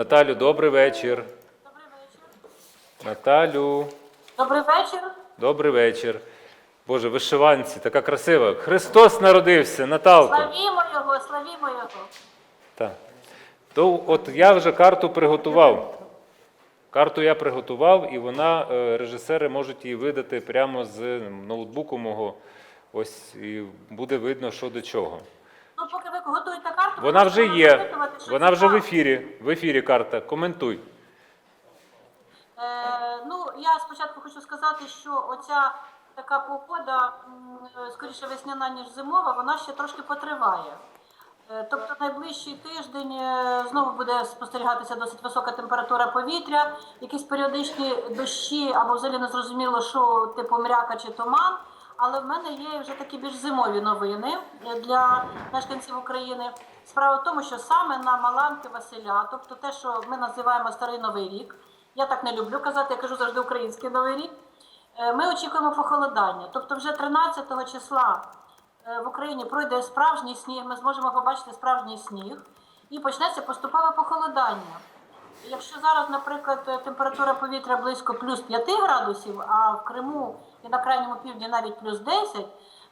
Наталю, добрий вечір. Добрий вечір. Наталю, Добрий вечір. добрий вечір. Боже, вишиванці, така красива. Христос народився, Наталко. Славімо його, славімо його. Так. То от я вже карту приготував. Карту я приготував, і вона, е, режисери можуть її видати прямо з ноутбуку мого. Ось і буде видно, що до чого. Ну, поки ви готуєте карту, Вона вже є. Вона вже в ефірі. В ефірі карта. Коментуй. Е, ну, я спочатку хочу сказати, що оця така погода, е, скоріше весняна, ніж зимова, вона ще трошки потриває. Е, Тобто найближчий тиждень е, знову буде спостерігатися досить висока температура повітря, якісь періодичні дощі або взагалі не зрозуміло, що типу мряка чи туман. Але в мене є вже такі більш зимові новини для мешканців України. Справа в тому, що саме на Маланки Василя, тобто те, що ми називаємо Старий Новий рік, я так не люблю казати, я кажу завжди український новий рік. е, Ми очікуємо похолодання. Тобто, вже 13 числа е, в Україні пройде справжній сніг, ми зможемо побачити справжній сніг, і почнеться поступове похолодання. Якщо зараз, наприклад, температура повітря близько плюс 5 градусів, а в Криму і на крайньому півдні навіть плюс 10,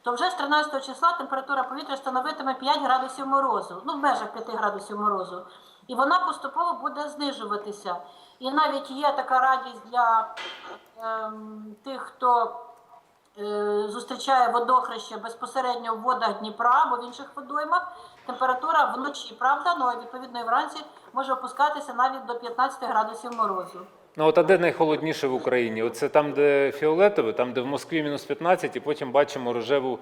то вже з 13 числа температура повітря становитиме 5 градусів морозу, ну в межах 5 градусів морозу. І вона поступово буде знижуватися. І навіть є така радість для ем, тих, хто е, зустрічає водохреще безпосередньо в водах Дніпра або в інших водоймах. Температура вночі, правда, ну а відповідно і вранці може опускатися навіть до 15 градусів морозу. Ну от а де найхолодніше в Україні? Оце там, де фіолетове, там, де в Москві мінус 15, і потім бачимо рожеву,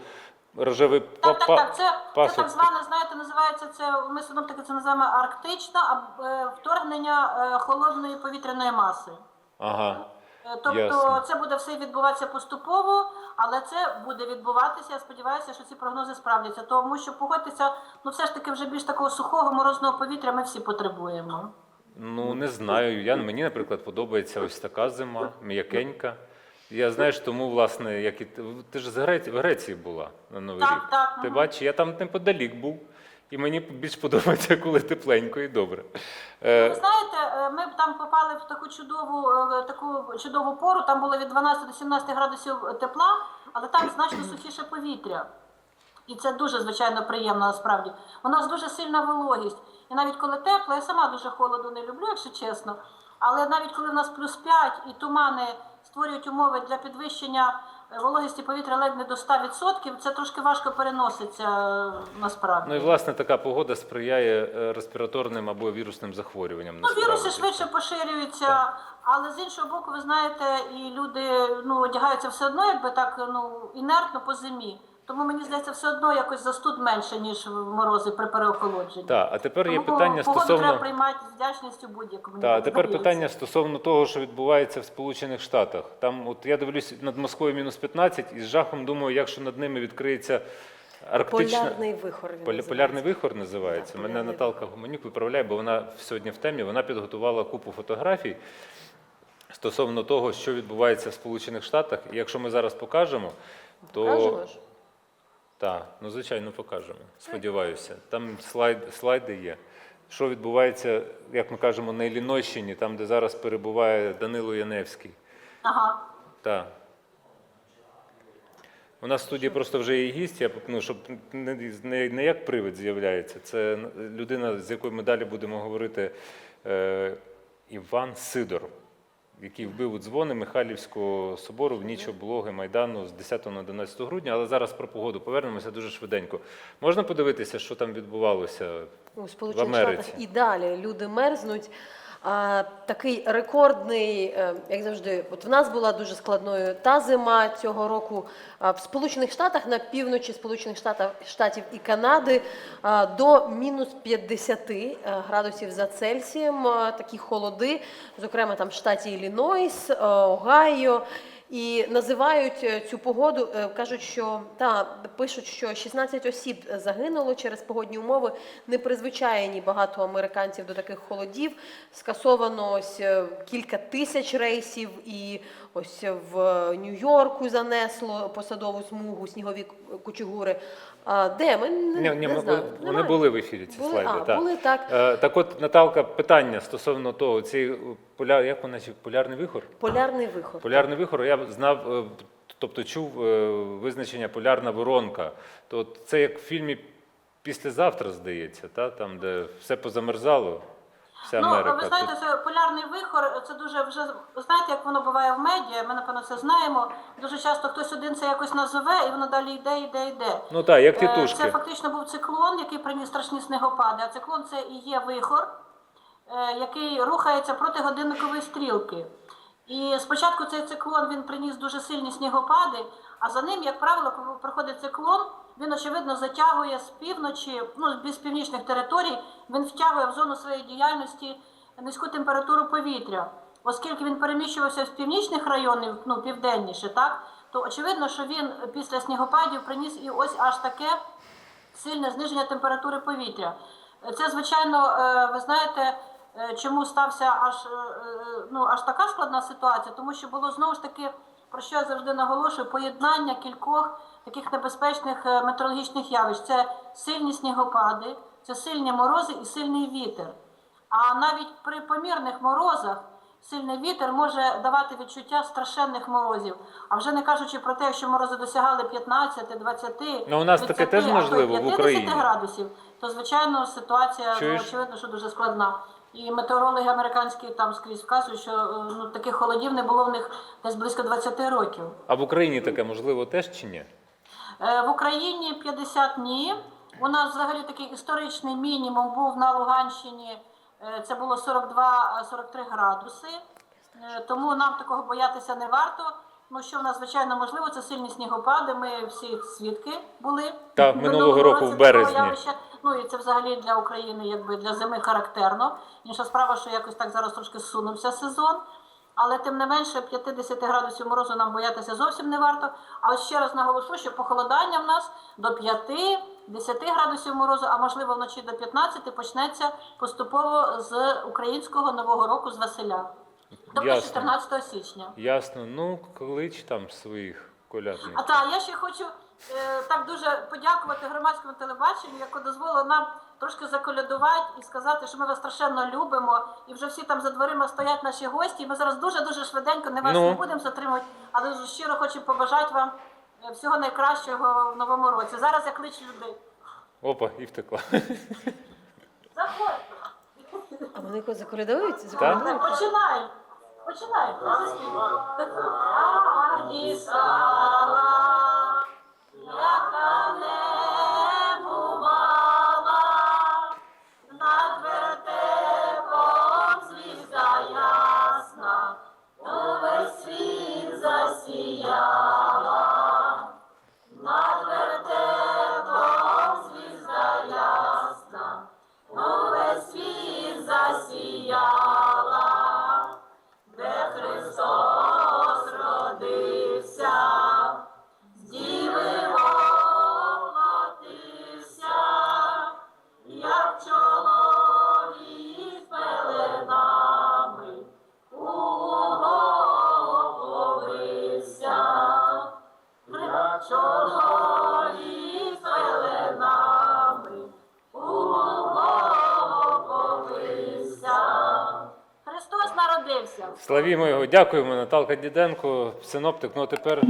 рожевий Так, так, так. Це, це пасок. так зване, знаєте, називається це. Ми синоптики це називаємо арктична а, е, вторгнення е, холодної повітряної маси. Ага. Е, Тобто Ясно. це буде все відбуватися поступово, але це буде відбуватися. Я сподіваюся, що ці прогнози справдяться. Тому що погодьтеся, ну все ж таки вже більш такого сухого морозного повітря ми всі потребуємо. Ну не знаю. Я мені, наприклад, подобається ось така зима, м'якенька. Я знаєш, тому власне, як і ти, ти ж з в Греції була на Новий Так, рік. так, Ти бачиш, я там неподалік був, і мені більш подобається, коли тепленько і добре. Е, Ви знаєте, е, ми б там попали в таку чудову, е, таку чудову пору. Там було від 12 до 17 градусів тепла, але там значно сухіше повітря. І це дуже звичайно приємно насправді. У нас дуже сильна вологість. І навіть коли тепло, я сама дуже холоду не люблю, якщо чесно. Але навіть коли в нас плюс 5 і тумани створюють умови для підвищення е, вологості повітря ледь не до 100%, це трошки важко переноситься е, насправді. Ну і власне така погода сприяє е, респіраторним або вірусним захворюванням. Ну, віруси швидше поширюються, але з іншого боку, ви знаєте, і люди ну, одягаються все одно, якби так ну, інертно по зимі. Тому мені здається, все одно якось застуд менше, ніж в морози при переохолодженні. Так, а тепер є Тому питання погоду треба стосовно. приймати з вдячністю будь-якому. Так, тепер питання стосовно того, що відбувається в Сполучених Штатах. Там, от я дивлюсь над Москвою мінус 15 і з жахом думаю, якщо над ними відкриється арктична Полярний вихор. Він Поля- називається. полярний вихор називається. Так, Мене полярний Наталка Гуменюк виправляє, бо вона сьогодні в темі. Вона підготувала купу фотографій стосовно того, що відбувається в Сполучених Штатах. І якщо ми зараз покажемо, то Покажемо ж? Так, ну звичайно, покажемо. Сподіваюся. Там слайд, слайди є. Що відбувається, як ми кажемо, на Іллінойщині, там, де зараз перебуває Данило Яневський. Ага. Так. У нас в студії просто вже є гість, я, ну, щоб не, не, не як привид з'являється. Це людина, з якою ми далі будемо говорити, е, Іван Сидор, який вбив у дзвони Михайлівського собору в ніч облоги Майдану з 10 на 11 грудня. Але зараз про погоду повернемося дуже швиденько. Можна подивитися, що там відбувалося? У В Америці. Штатах і далі люди мерзнуть. Такий рекордний, е, як завжди, от в нас була дуже складною та зима цього року. В Сполучених Штатах на півночі Сполучених Штатів, Штатів і Канади до мінус 50 е, градусів за Цельсієм. Такі холоди, зокрема там в штаті Іллінойс, е, Огайо. І називають е, цю погоду, е, кажуть, що та пишуть, що 16 осіб загинуло через погодні умови. Не призвичайні багато американців до таких холодів. Скасовано ось е, кілька тисяч рейсів, і ось в Нью-Йорку занесло посадову смугу, снігові кучугури. А де ми не, Ні, ні, не ми- знаю. вони Немає. були в ефірі, ці Були? слайди. А, так. були, так. Е, так от, Наталка, питання стосовно того, цей поля, як вона чи полярний вихор? Полярний вихор. Полярний вихор, я знав, е, тобто чув е, визначення полярна воронка. То це як в фільмі Післязавтра, здається, та? там, де все позамерзало, вся Ну, Америка. ви знаєте, це полярний вихор, це дуже вже знаєте, як воно буває в медіа. Ми напевно це знаємо. Дуже часто хтось один це якось назове, і воно далі йде, йде, йде. Ну так, як тітушки. Це фактично був циклон, який приніс страшні снегопади. А циклон це і є вихор, е, який рухається проти годинникової стрілки. І спочатку цей циклон він приніс дуже сильні снігопади, а за ним, як правило, коли проходить циклон, він очевидно затягує з півночі, ну з північних територій, він втягує в зону своєї діяльності низьку температуру повітря. Оскільки він переміщувався з північних районів, ну південніше, так то очевидно, що він після снігопадів приніс і ось аж таке сильне зниження температури повітря. Це, звичайно, е, ви знаєте, чому стався аж, е, е, ну, аж така складна ситуація, тому що було знову ж таки, про що я завжди наголошую, поєднання кількох таких небезпечних е, метеорологічних явищ. Це сильні снігопади, це сильні морози і сильний вітер. А навіть при помірних морозах сильний вітер може давати відчуття страшенних морозів. А вже не кажучи про те, що морози досягали 15, 20, Ну, у нас таке теж можливо в Україні. градусів, то звичайно ситуація ну, очевидно, що дуже складна. І метеорологи американські там скрізь вказують, що е, ну, таких холодів не було в них десь близько 20 років. А в Україні таке можливо теж чи ні? Е, В Україні 50 ні. У нас взагалі такий історичний мінімум був на Луганщині. е, Це було 42-43 градуси. Тому нам такого боятися не варто. Ну що в нас звичайно можливо, це сильні снігопади. Ми всі свідки були Так, минулого року в березні. Ну і це взагалі для України, якби для зими характерно. Інша справа, що якось так зараз трошки зсунувся сезон. Але тим не менше 50 градусів морозу нам боятися зовсім не варто. А ще раз наголошу, що похолодання в нас до 5-10 градусів морозу, а можливо вночі до 15 почнеться поступово з українського нового року з Василя. Тобто Ясно. 14 січня. Ясно. Ну, клич там своїх А так, я ще хочу так дуже подякувати громадському телебаченню, яке дозволило нам трошки заколядувати і сказати, що ми вас страшенно любимо, і вже всі там за дверима стоять наші гості. І ми зараз дуже дуже швиденько не вас Ну. не будемо затримувати, але дуже щиро хочу побажати вам е, всього найкращого в новому році. Зараз я кличу людей. Опа, і втекла. Заходьте. А вони якось заколядують? Так, Заколядують? Починаємо. Славімо його. Дякуємо, Наталка Діденко, синоптик. Ну а тепер